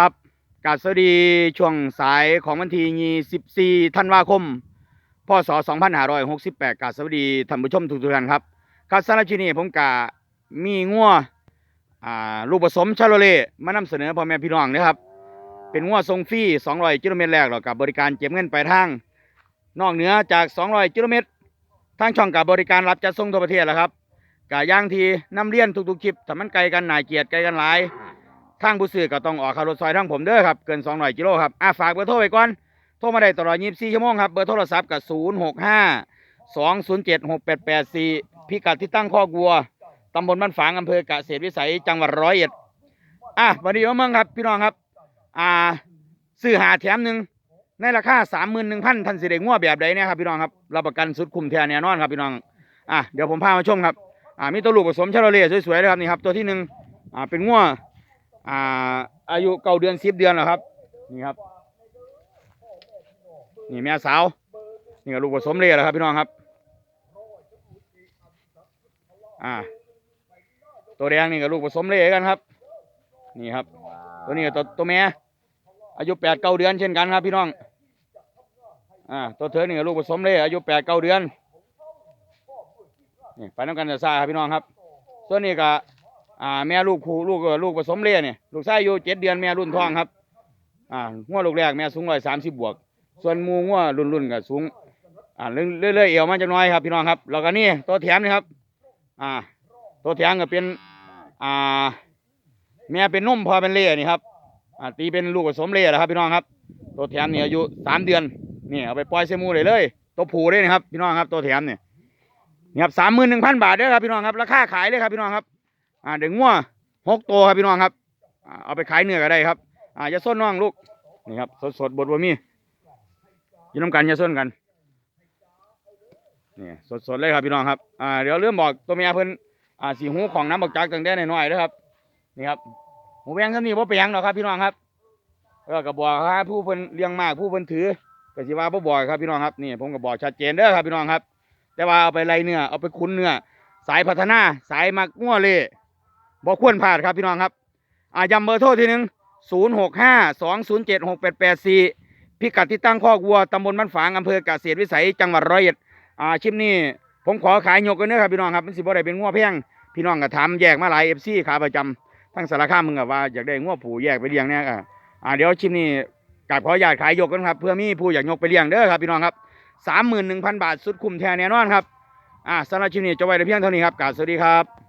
ครับกาสวัสดีช่วงสายของวันที่24ธันวาคม พศ 2568กาสวัสดีท่านผู้ชมทุกท่านครับครับสำหรับที่นี้ผมกะมีงัวอ่าลูกผสมชาโลเล่มานำเสนอพ่อแม่พี่น้องนะครับ เป็นงัวทรงฟรี200กิโลเมตรแรกแล้วกับบริการเก็บเงินไปทาง นอกเหนือจาก 200กิโลเมตรทางช่องกับบริการรับจัดส่งทั่วประเทศแล้วครับกะย่างทีนำเรียนทุกๆคลิปถ้ามันไกลกันหน่ายเกียรติไกลกันหลาย ทางผู้ซื้อก็ต้องออกค่ารถซอยทางผมเด้อครับ เกิน200กิโลครับอะฝากเบอร์โทรไว้ก่อน โทรมาได้ตลอด24ชั่วโมงครับ เบอร์โทรศัพท์กับ065 207 6884พิกัดที่ตั้งข้อกวัวตำบลบ้านฝางอำเภอกเกษตรวิสัย จังหวัดร้อยเอ็ดอะวันนี้มามืองครับ พี่น้องครับ อ่าซื้อหาแถมหนึ่งในราคา31,000ท่านสิได้งัวแบบใดเนี่ยครับพี่น้องครับรับประกันสุดคุ้มแท้แน่นอนครับพี่น้องอะเดี๋ยวผมพามาชมครับอ่ามีตัวลูกผสมชาโลเล่สวยๆเลยครับนี่ครับตัวที่หนึ่งอ่าเป็นงัว อ่า อายุเก้าเดือนสิบเดือนแล้วครับ นี่ครับ นี่แม่สาว นี่ก็ลูกผสมเลยแล้วครับพี่น้องครับ อ่า ตัวแดงนี่ก็ลูกผสมเลยกันครับ นี่ครับ ตัวนี้ก็ตัวตัวแม่อายุแปดเก้าเดือนเช่นกันครับ พี่น้อง อ่า ตัวเธอนี่ก็ลูกผสมเลยอายุแปดเก้าเดือนนี่ไปน้ำกันจะซ่าครับพี่น้องครับ ส่วนนี้ก็ อ่าแม่ลูกผูลูกเออลูกผสมเล่เนี่ยลูกชายอยู่เจ็ดเดือนแม่รุ่นท้องครับอ่างัวลูกแรกแม่สูงร้อยสามสิบบวก ส่วนมูงัวรุ่นรุ่นก็สูงอ่าเรื่อยๆเรื่อยเอวมาจักหน้อยครับพี่น้องครับแล้วก็นี่ตัวแถมนี่ครับอ่าตัวแถมก็เป็นอ่าแม่เป็นนุ่มพอเป็นเล่นี่ครับอ่าตีเป็นลูกผสมเล่แล้วครับพี่น้องครับ ตัวแถมนี่อายุสามเดือนนี่เอาไปปล่อยเซมูเลยเลย ตัวผูเลยนะครับพี่น้องครับตัวแถมเนี่ยนี่ครับสามหมื่นหนึ่งพันบาทเด้อครับพี่น้องครับราคาขายเลยครับพี่น้องครับ อ่าเด็กงัวหกตัวครับพี่น้องครับอ่าเอาไปขายเนื้อก็ได้ครับ อ่าอย่าส้นน้องลูกนี่ครับ สดสดบดบะมีกินน้ำกันอย่าส้นกันนี่สดสดเลยครับพี่น้องครับอ่าเดี๋ยวเริ่มบอกตัวเมียเพิ่นอ่าสีหูของน้ำบักจักตั้งแต่น้อยๆเด้อครับนี่ครับหูแบงเท่านี้บ่เปียงหรอกครับพี่น้องครับเออก็บอกครับผู้เพิ่นเลี้ยงมากผู้เพิ่นถือก็สิว่าบ่บ่อยครับพี่น้องครับนี่ผมก็บอกชัดเจนเด้อครับพี่น้องครับ แต่ว่าเอาไปไล่เนื้อเอาไปคุ้นเนื้อสายพัฒนาสายมักงัวเล่ บ่ควรพลาดครับพี่น้องครับอ่าย้ำเบอร์โทรทีหนึ่งศูนย์หกห้าสองศูนย์เจ็ดหกแปดแปดสี่พิกัดที่ตั้งข้อกวัวตำบลบ้านฝางอำเภอกาเกษตรวิสัยจังหวัดร้อยเอ็ดอ่าชิปนี้ผมขอขายยกกันเด้อครับพี่น้องครับมันสิบ่ได้เป็นงัวแพงพี่น้องก็ถามแยกมาหลายเอฟซีขาประจำทั้งสารคามมึงก็ว่าอยากได้งัวผูแยกไปเลี้ยงเนี่ยอ่าเดี๋ยวชิปนี้กับขออนุญาตขายยกกันครับเพื่อมีผู้อยากยกไปเลี้ยงเด้อครับพี่น้องครับสามหมื่นหนึ่งพันบาทสุดคุ้มแท้แน่นอนครับอ่าสำหรับชิปนี้จะไว้แต่เพียงเท่านี้ครับกาสวัสดีครับ